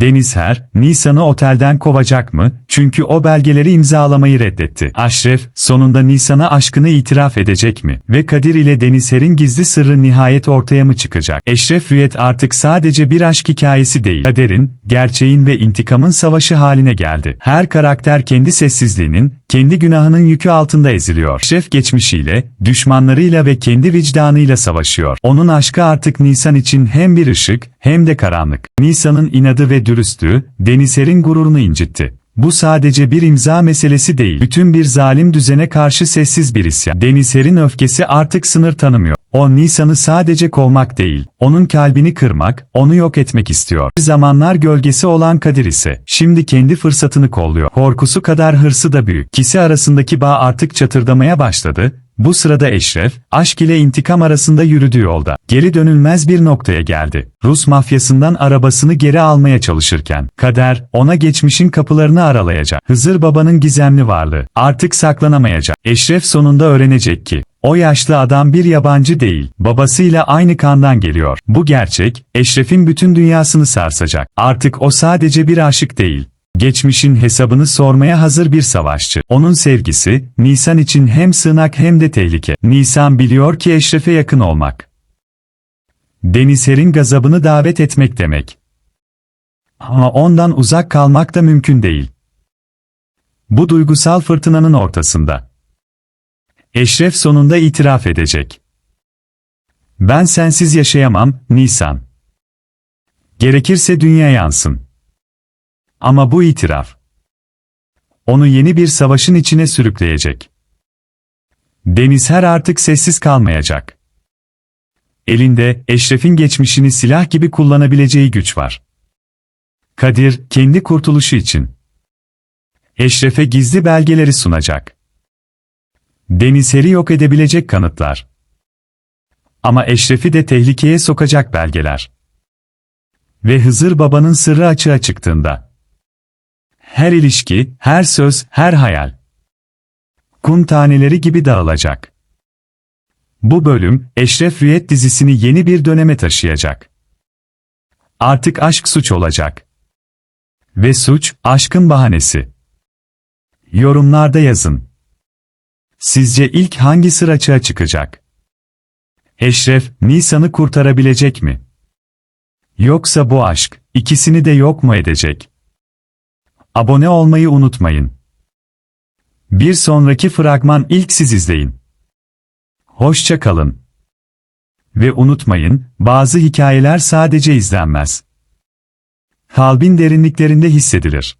Deniz Her, Nisan'ı otelden kovacak mı? Çünkü o belgeleri imzalamayı reddetti. Aşref, sonunda Nisan'a aşkını itiraf edecek mi? Ve Kadir ile Deniz Her'in gizli sırrı nihayet ortaya mı çıkacak? Eşref Rüyet artık sadece bir aşk hikayesi değil. Kaderin, gerçeğin ve intikamın savaşı haline geldi. Her karakter kendi sessizliğinin, kendi günahının yükü altında eziliyor. Eşref geçmişiyle, düşmanlarıyla ve kendi vicdanıyla savaşıyor. Onun aşkı artık Nisan için hem bir ışık, hem de karanlık. Nisan'ın inadı ve dürüstlüğü, Denizer'in gururunu incitti. Bu sadece bir imza meselesi değil. Bütün bir zalim düzene karşı sessiz bir isyan. Denizer'in öfkesi artık sınır tanımıyor. O Nisan'ı sadece kovmak değil, onun kalbini kırmak, onu yok etmek istiyor. Bir zamanlar gölgesi olan Kadir ise, şimdi kendi fırsatını kolluyor. Korkusu kadar hırsı da büyük. İkisi arasındaki bağ artık çatırdamaya başladı, bu sırada Eşref, aşk ile intikam arasında yürüdüğü yolda, geri dönülmez bir noktaya geldi. Rus mafyasından arabasını geri almaya çalışırken, kader, ona geçmişin kapılarını aralayacak. Hızır babanın gizemli varlığı, artık saklanamayacak. Eşref sonunda öğrenecek ki, o yaşlı adam bir yabancı değil, babasıyla aynı kandan geliyor. Bu gerçek, Eşref'in bütün dünyasını sarsacak. Artık o sadece bir aşık değil, Geçmişin hesabını sormaya hazır bir savaşçı. Onun sevgisi, Nisan için hem sığınak hem de tehlike. Nisan biliyor ki Eşref'e yakın olmak. Denizher'in gazabını davet etmek demek. Ama ondan uzak kalmak da mümkün değil. Bu duygusal fırtınanın ortasında. Eşref sonunda itiraf edecek. Ben sensiz yaşayamam, Nisan. Gerekirse dünya yansın. Ama bu itiraf onu yeni bir savaşın içine sürükleyecek. Deniz her artık sessiz kalmayacak. Elinde Eşref'in geçmişini silah gibi kullanabileceği güç var. Kadir kendi kurtuluşu için Eşref'e gizli belgeleri sunacak. Denizher'i yok edebilecek kanıtlar. Ama Eşref'i de tehlikeye sokacak belgeler. Ve Hızır babanın sırrı açığa çıktığında her ilişki, her söz, her hayal. Kum taneleri gibi dağılacak. Bu bölüm, Eşref Rüyet dizisini yeni bir döneme taşıyacak. Artık aşk suç olacak. Ve suç, aşkın bahanesi. Yorumlarda yazın. Sizce ilk hangi sır açığa çıkacak? Eşref, Nisan'ı kurtarabilecek mi? Yoksa bu aşk, ikisini de yok mu edecek? Abone olmayı unutmayın. Bir sonraki fragman ilk siz izleyin. Hoşça kalın. Ve unutmayın, bazı hikayeler sadece izlenmez. Kalbin derinliklerinde hissedilir.